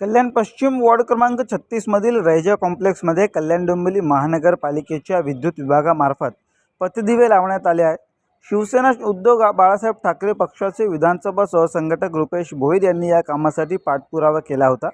कल्याण पश्चिम वॉर्ड क्रमांक छत्तीसमधील रैजा कॉम्प्लेक्समध्ये कल्याण डोंबिवली महानगरपालिकेच्या विद्युत विभागामार्फत पथदिवे लावण्यात आले आहे शिवसेना उद्धव बाळासाहेब ठाकरे पक्षाचे विधानसभा सहसंघटक रुपेश भोईर यांनी या कामासाठी पाठपुरावा केला होता.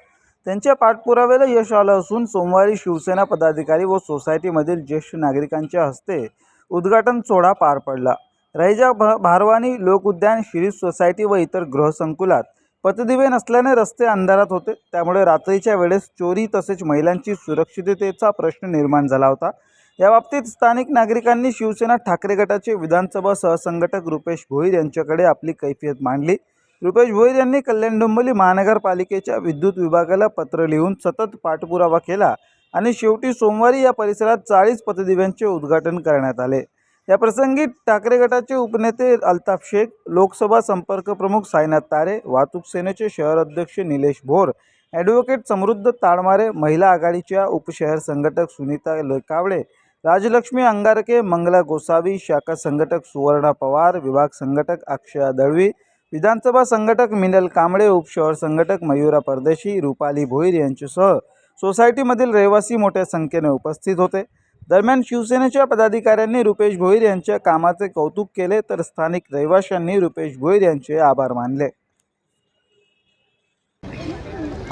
त्यांच्या पाठपुराव्याला यश आलं असून सोमवारी शिवसेना पदाधिकारी व सोसायटीमधील ज्येष्ठ नागरिकांच्या हस्ते उद्घाटन सोहळा पार पडला. रैजा भ भारवानी लोकउद्यान शिरीष सोसायटी व इतर गृहसंकुलात पथदिवे नसल्याने रस्ते अंधारात होते. त्यामुळे रात्रीच्या वेळेस चोरी तसेच महिलांची सुरक्षिततेचा प्रश्न निर्माण झाला होता. याबाबतीत स्थानिक नागरिकांनी शिवसेना ठाकरे गटाचे विधानसभा सहसंघटक रुपेश भोईर यांच्याकडे आपली कैफियत मांडली. रुपेश भोईर यांनी कल्याण डोंबिवली महानगरपालिकेच्या विद्युत विभागाला पत्र लिहून सतत पाठपुरावा केला आणि शेवटी सोमवारी या परिसरात चाळीस पथदिव्यांचे उद्घाटन करण्यात आले. या प्रसंगी ठाकरे गटाचे उपनेते अल्ताफ शेख लोकसभा संपर्क प्रमुख साईनाथ तारे वाहतूक सेनेचे शहर अध्यक्ष निलेश भोर ॲडव्होकेट समृद्ध ताळमारे महिला आघाडीच्या उपशहर संघटक सुनीता लेकावळे राजलक्ष्मी अंगारके मंगला गोसावी शाखा संघटक सुवर्णा पवार विभाग संघटक अक्षया दळवी विधानसभा संघटक मिनल कांबळे उपशहर संघटक मयुरा परदेशी रुपाली भोईर यांच्यासह सोसायटीमधील रहिवासी मोठ्या संख्येने उपस्थित होते. दरम्यान शिवसेनेच्या पदाधिकाऱ्यांनी रुपेश भोईर यांच्या कामाचे कौतुक केले तर स्थानिक रहिवाशांनी रुपेश भोईर यांचे आभार मानले.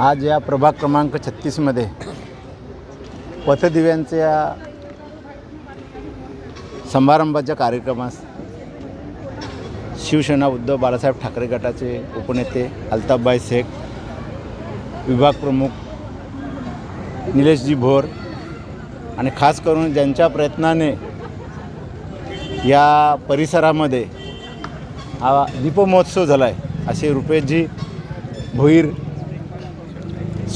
आज या प्रभाग क्रमांक छत्तीसमध्ये पथदिव्यांच्या समारंभाच्या कार्यक्रमास शिवसेना उद्धव बाळासाहेब ठाकरे गटाचे उपनेते अल्ताफबाई शेख विभाग प्रमुख निलेशजी भोर आणि खास करून ज्यांच्या प्रयत्नाने या परिसरामध्ये हा दीपमहोत्सव झाला आहे असे रुपेशजी भोईर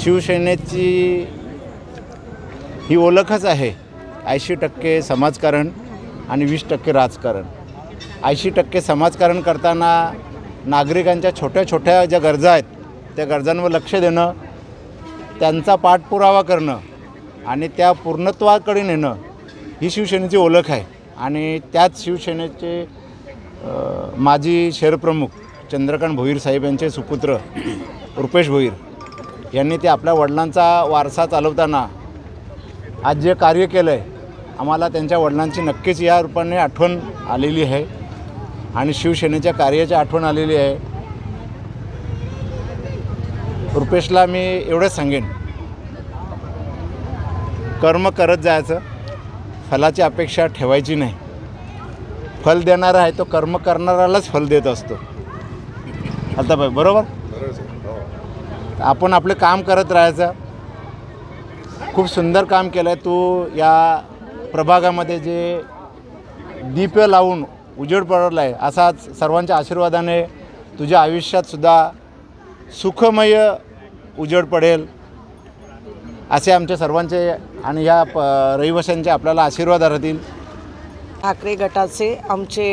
शिवसेनेची ही ओळखच आहे. ऐंशी टक्के समाजकारण आणि वीस टक्के राजकारण. ऐंशी टक्के समाजकारण करताना नागरिकांच्या छोट्या छोट्या ज्या गरजा आहेत त्या गरजांवर लक्ष देणं त्यांचा पाठपुरावा करणं आणि त्या पूर्णत्वाकडे नेणं ही शिवसेनेची ओळख आहे. आणि त्याच शिवसेनेचे माजी शहरप्रमुख चंद्रकांत भोईर साहेब यांचे सुपुत्र रुपेश भोईर यांनी ते आपल्या वडिलांचा वारसा चालवताना आज जे कार्य केलं आहे आम्हाला त्यांच्या वडिलांची नक्कीच या रूपाने आठवण आलेली आहे. आणि शिवसेनेच्या कार्याची आठवण आलेली आहे. रुपेशला मी एवढंच सांगेन. कर्म करत जायचं फलाची अपेक्षा ठेवायची नाही. फल देणारा आहे तो कर्म करणाऱ्यालाच फल देत असतो. आता बाई बरोबर? आपण आपलं काम करत राहायचं. खूप सुंदर काम केलं आहे तू या प्रभागामध्ये जे दीप लावून उजेड पडला आहे असाच सर्वांच्या आशीर्वादाने तुझ्या आयुष्यातसुद्धा सुखमय उजेड पडेल. असे आमच्या सर्वांचे आणि या प रहिवाशांचे आपल्याला आशीर्वाद राहतील. ठाकरे गटाचे आमचे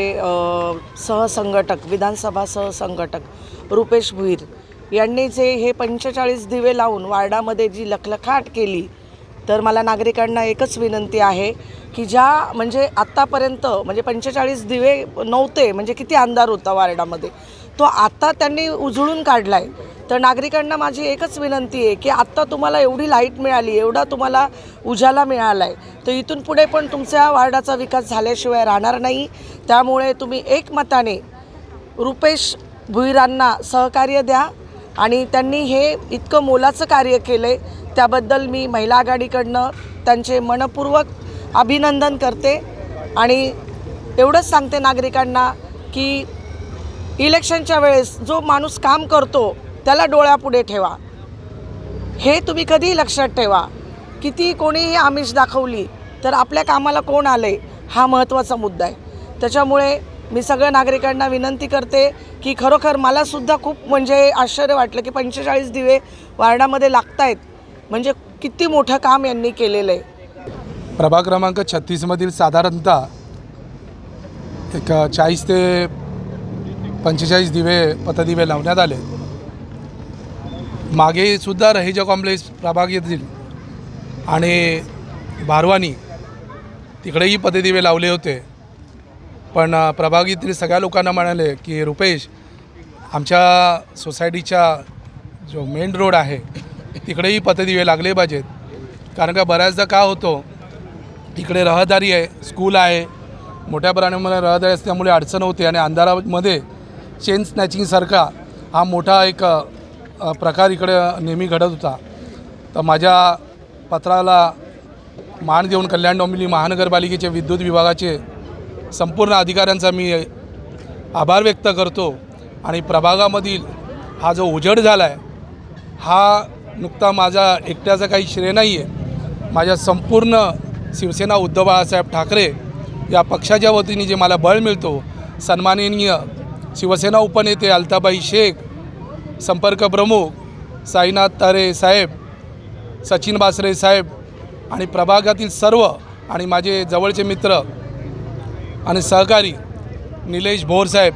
सहसंघटक विधानसभा सहसंघटक रुपेश भुईर यांनी जे हे पंचेचाळीस दिवे लावून वार्डामध्ये जी लखलखाट केली तर मला नागरिकांना एकच विनंती आहे की ज्या म्हणजे आत्तापर्यंत म्हणजे पंचेचाळीस दिवे नव्हते म्हणजे किती अंधार होता वार्डामध्ये तो आत्ता त्यांनी उजळून काढला आहे तर नागरिकांना माझी एकच विनंती आहे की आत्ता तुम्हाला एवढी लाइट मिळाली एवढा तुम्हाला उजाला मिळाला आहे तर इथून पुढे पण तुमच्या वार्डाचा विकास झाल्याशिवाय राहणार नाही. त्यामुळे तुम्ही एकमताने रुपेश भुईरांना सहकार्य द्या आणि त्यांनी हे इतकं मोलाचं कार्य केलं आहे त्याबद्दल मी महिला आघाडीकडनं त्यांचे मनपूर्वक अभिनंदन करते. आणि एवढंच सांगते नागरिकांना की इलेक्शनच्या वेळेस जो माणूस काम करतो त्याला डोळ्यापुढे ठेवा. हे तुम्ही कधीही लक्षात ठेवा. किती कोणीही आमिष दाखवली तर आपल्या कामाला कोण आलं हा महत्त्वाचा मुद्दा आहे. त्याच्यामुळे मी सगळ्या नागरिकांना विनंती करते की खरोखर मलासुद्धा खूप म्हणजे आश्चर्य वाटलं की पंचेचाळीस दिवे वार्डामध्ये लागत आहेत म्हणजे किती मोठं काम यांनी केलेलं आहे. प्रभाग क्रमांक छत्तीसमधील साधारणतः एक चाळीस ते पंचेचाळीस दिवे पथदिवे लावण्यात आले मागेसुद्धा रहिजा कॉम्प्लेक्स प्रभाग येथील आणि भारवानी तिकडेही पथदिवे लावले होते. पण प्रभागीतील सगळ्या लोकांना म्हणाले की रुपेश आमच्या सोसायटीच्या जो मेन रोड आहे तिकडेही पथदिवे लागले पाहिजेत. कारण का बऱ्याचदा का होतो इकडे रहदारी आहे स्कूल आहे. मोठ्या प्रमाणामध्ये रहदारी असल्यामुळे अडचण होते आणि अंधारामध्ये चेन स्नॅचिंगसारखा हा मोठा एक प्रकार इकडे नेहमी घडत होता. तर माझ्या पत्राला मान देऊन कल्याण डोंबिवली महानगरपालिकेचे विद्युत विभागाचे संपूर्ण अधिकाऱ्यांचा मी आभार व्यक्त करतो आणि प्रभागामधील हा जो उजेड झाला आहे हा नुकता माझा एकट्याचा काही श्रेय नाही आहे माझ्या संपूर्ण शिवसेना उद्धव बाळासाहेब ठाकरे या पक्षाच्या वतीने जे मला बळ मिळतो सन्माननीय शिवसेना उपनेते अल्ताबाई शेख संपर्क प्रमुख साईनाथ तारे साहेब सचिन बासरे साहेब आणि प्रभागातील सर्व आणि माझे जवळचे मित्र आणि सहकारी निलेश भोरसाहेब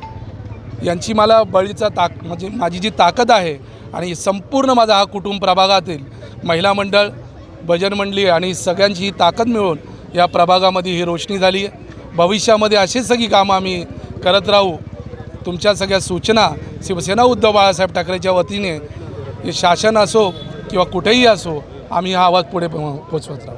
यांची मला बळीचा ताक म्हणजे माझी जी ताकद आहे आणि संपूर्ण माझा हा कुटुंब प्रभागातील महिला मंडळ भजन मंडळी आणि सगळ्यांची ही ताकद मिळून या प्रभागामध्ये ही रोशनी झाली आहे. भविष्यामध्ये अशीच सगळी कामं आम्ही करत राहू. तुमच्या सगळ्या सूचना शिवसेना उद्धव बाळासाहेब ठाकरेच्या वतीने हे शासन असो किंवा कुठेही असो आम्ही हा आवाज पुढे पोहोचवत राहू.